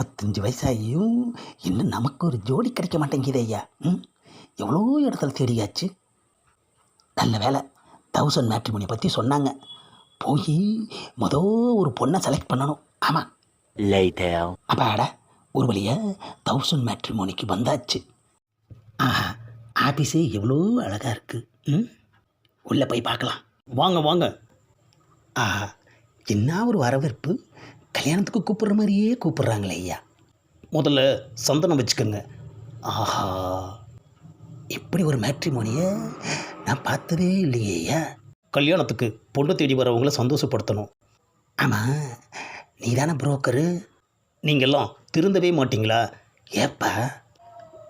நாற்பத்தஞ்சு வயசாகியும் இன்னும் நமக்கு ஒரு ஜோடி கிடைக்க மாட்டேங்குது ஐயா. ம்? எவ்வளோ இடத்துல தேடியாச்சு? நல்ல வேலை தௌசண்ட் மேட்ரிமோனி பற்றி சொன்னாங்க. போய் மொத ஒரு பொண்ணை செலக்ட் பண்ணணும். ஆமாம். அப்பாடா ஒரு வழியாக தௌசண்ட் மேட்ரிமோனிக்கு வந்தாச்சு. ஆஹா ஆஃபீஸே எவ்வளோ அழகாக இருக்குது ம்? உள்ளே போய் பார்க்கலாம். வாங்க வாங்க. ஆஹா என்ன ஒரு வரவேற்பு? கல்யாணத்துக்கு கூப்பிட்ற மாதிரியே கூப்பிட்றாங்களே ஐயா. முதல்ல சந்தனம் வச்சுக்கோங்க. ஆஹா. இப்படி ஒரு மேட்ரிமோனியை நான் பார்த்ததே இல்லையே ஐயா. கல்யாணத்துக்கு பொண்ணு தேடி வரவங்கள சந்தோஷப்படுத்தணும். ஆமாம் நீ தானே புரோக்கரு நீங்கள்லாம் திருந்தவே மாட்டிங்களா? ஏப்பா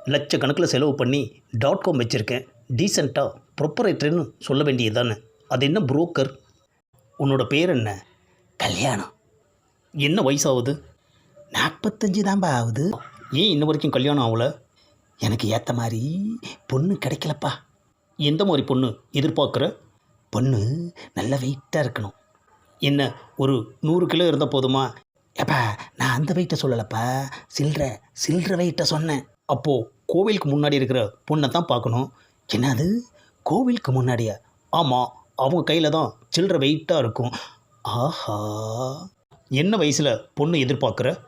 லட்சக்கணக்கில் செலவு பண்ணி டாட் காம் வச்சுருக்கேன். டீசெண்டாக ப்ரொப்பரேட்டர்னு சொல்ல வேண்டியது தானே அது என்ன புரோக்கர் உன்னோட பேர் என்ன? கல்யாணம். என்ன வயசாகுது? நாற்பத்தஞ்சு தான்பா ஆகுது. ஏன் இன்ன வரைக்கும் கல்யாணம் ஆகலை? எனக்கு ஏற்ற மாதிரி பொண்ணு கிடைக்கலப்பா. எந்த மாதிரி பொண்ணு எதிர்பார்க்குற? பொண்ணு நல்ல வெயிட்டாக இருக்கணும். என்ன ஒரு நூறு கிலோ இருந்தால் போதுமா? ஏப்பா நான் அந்த வெயிட்டை சொல்லலப்பா. சில்லற சில்லற வெயிட்டை சொன்னேன். அப்போது கோவிலுக்கு முன்னாடி இருக்கிற பொண்ணை தான் பார்க்கணும். என்னது? கோவிலுக்கு முன்னாடியா? ஆமாம் அவங்க கையில் தான் சில்லற வெயிட்டாக இருக்கும். ஆஹா. என்ன வயசில் பொண்ணு எதிர்பார்க்குற?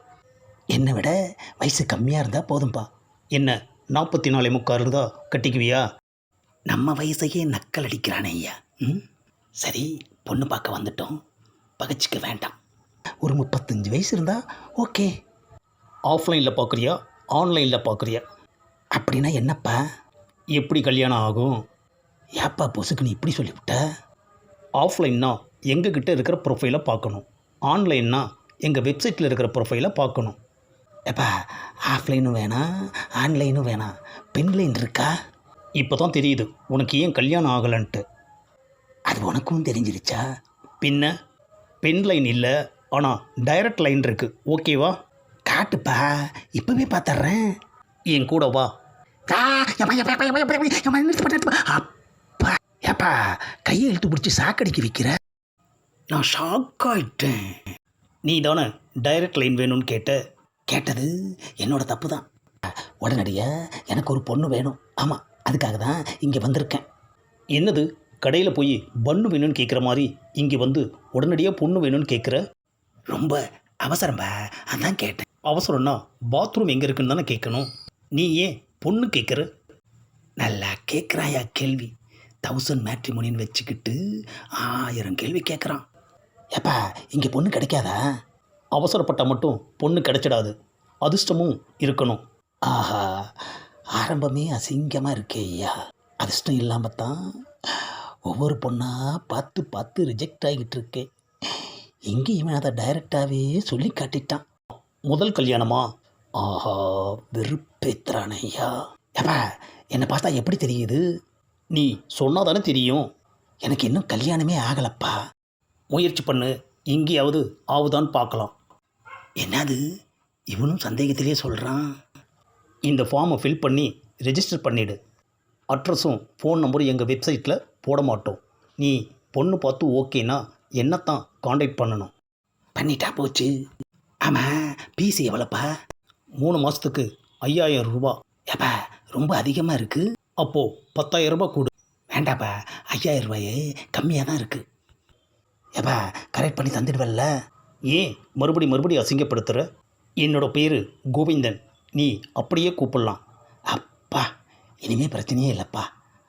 என்னை விட வயசு கம்மியாக இருந்தால் போதும்பா. என்ன நாற்பத்தி நாலு முக்கால் இருந்தால் கட்டிக்குவியா? நம்ம வயசையே நக்கல் அடிக்கிறானே ஐயா. ம்? சரி பொண்ணு பார்க்க வந்துட்டோம். பகச்சிக்க வேண்டாம். ஒரு முப்பத்தஞ்சு வயசு இருந்தால் ஓகே. ஆஃப்லைனில் பார்க்குறியா ஆன்லைனில் பார்க்குறியா அப்படின்னா என்னப்பா? எப்படி கல்யாணம் ஆகும்? ஏப்பா பொசுக்குன்னு இப்படி சொல்லிவிட்ட? ஆஃப்லைன்னா எங்ககிட்ட இருக்கிற ப்ரொஃபைலை பார்க்கணும். ஆன்லைன்னா எங்கள் வெப்சைட்டில் இருக்கிற ப்ரொஃபைலை பார்க்கணும் ஏப்பா ஆஃப்லைனும் வேணாம் ஆன்லைனும் வேணாம் பென்லைன் இருக்கா இப்போ தான் தெரியுது உனக்கு ஏன் கல்யாணம் ஆகலைன்ட்டு அது உனக்கும் தெரிஞ்சிருச்சா பின்ன பென் லைன் இல்லை ஆனால் டைரக்ட் லைன் இருக்குது ஓகேவா காட்டுப்பா இப்போவே பார்த்துட்றேன் என் கூட வா ஆ, எப்பா, அப்பா ஏப்பா கையை இழுத்து பிடிச்சி சாக்கடிக்கு விற்கிற நான் ஷாக் ஆயிட்டேன். நீ தானே டைரக்ட் லைன் வேணும்னு கேட்ட? கேட்டது என்னோட தப்பு தான் உடனடியாக எனக்கு ஒரு பொண்ணு வேணும். ஆமாம் அதுக்காக தான் இங்கே வந்திருக்கேன். என்னது? கடையில் போய் பண்ணு வேணும்னு கேட்குற மாதிரி இங்கே வந்து உடனடியாக பொண்ணு வேணும்னு கேட்குற ரொம்ப அவசரம்பா அதான் கேட்டேன். அவசரம்னா பாத்ரூம் எங்கே இருக்குன்னு தானே கேட்கணும் நீ ஏன் பொண்ணு கேட்குற நல்லா கேட்குறாயா கேள்வி. தௌசண்ட் மேட்ரிமோனின்னு வச்சுக்கிட்டு ஆயிரம் கேள்வி கேட்குறான் ஏப்பா இங்கே பொண்ணு கிடைக்காதா? அவசரப்பட்டால் மட்டும் பொண்ணு கிடைச்சிடாது. அதிர்ஷ்டமும் இருக்கணும். ஆஹா ஆரம்பமே அசிங்கமாக இருக்கே ஐயா. அதிர்ஷ்டம் இல்லாமல் தான் ஒவ்வொரு பொண்ணாக பார்த்து பார்த்து ரிஜெக்ட் ஆகிட்டு இருக்கேன் இங்கே இவன் அதை டைரெக்டாகவே சொல்லி காட்டிட்டான். முதல் கல்யாணமா? ஆஹா வெறுப்பேத்துறானே ஐயா. ஏப்பா என்னை பார்த்தா எப்படி தெரியுது? நீ சொன்னால் தானே தெரியும். எனக்கு இன்னும் கல்யாணமே ஆகலப்பா. முயற்சி பண்ணு. எங்கேயாவது ஆவுதான்னு பார்க்கலாம். என்னது? இவனும் சந்தேகத்திலே சொல்கிறான் இந்த ஃபார்மை ஃபில் பண்ணி ரெஜிஸ்டர் பண்ணிவிடு அட்ரஸும் ஃபோன் நம்பரும் எங்கள் வெப்சைட்டில் போட மாட்டோம். நீ பொண்ணு பார்த்து ஓகேனா என்னத்தான் காண்டாக்ட் பண்ணணும்? பண்ணிட்டா போச்சு. ஆமாம் பிசி எவ்வளோப்பா? மூணு மாதத்துக்கு ஐயாயிரம் ரூபா. ஏப்பா ரொம்ப அதிகமாக இருக்குது அப்போது பத்தாயிரம் ரூபாய் கொடு. வேண்டாப்பா ஐயாயிரம் ரூபாயே கம்மியாக தான் இருக்குது எப்பா கரெக்ட் பண்ணி தந்துடுவல்ல? ஏன் மறுபடி மறுபடி அசிங்கப்படுத்துகிற என்னோட பேர் கோவிந்தன். நீ அப்படியே கூப்பிடலாம். அப்பா இனிமேல் பிரச்சனையே இல்லைப்பா.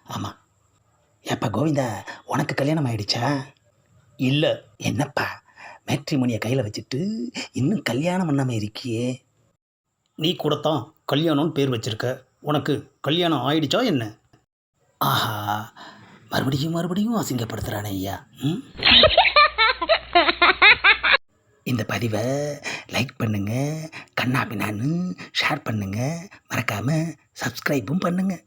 ஆமாம் ஏப்பா கோவிந்தா உனக்கு கல்யாணம் ஆயிடுச்சா? இல்லை. என்னப்பா? மேட்ரிமோனியை கையில் வச்சுட்டு இன்னும் கல்யாணம் பண்ணாமல் இருக்கியே. நீ கூடத்தான் கல்யாணம்னு பேர் வச்சிருக்க. உனக்கு கல்யாணம் ஆயிடுச்சா என்ன? ஆஹா. மறுபடியும் மறுபடியும் அசிங்கப்படுத்துகிறானே ஐயா. ம்? பதிவை லைக் பண்ணுங்கள் கண்ணா பின்னான்னு ஷேர் பண்ணுங்கள் மறக்காமல் சப்ஸ்கிரைபும் பண்ணுங்கள்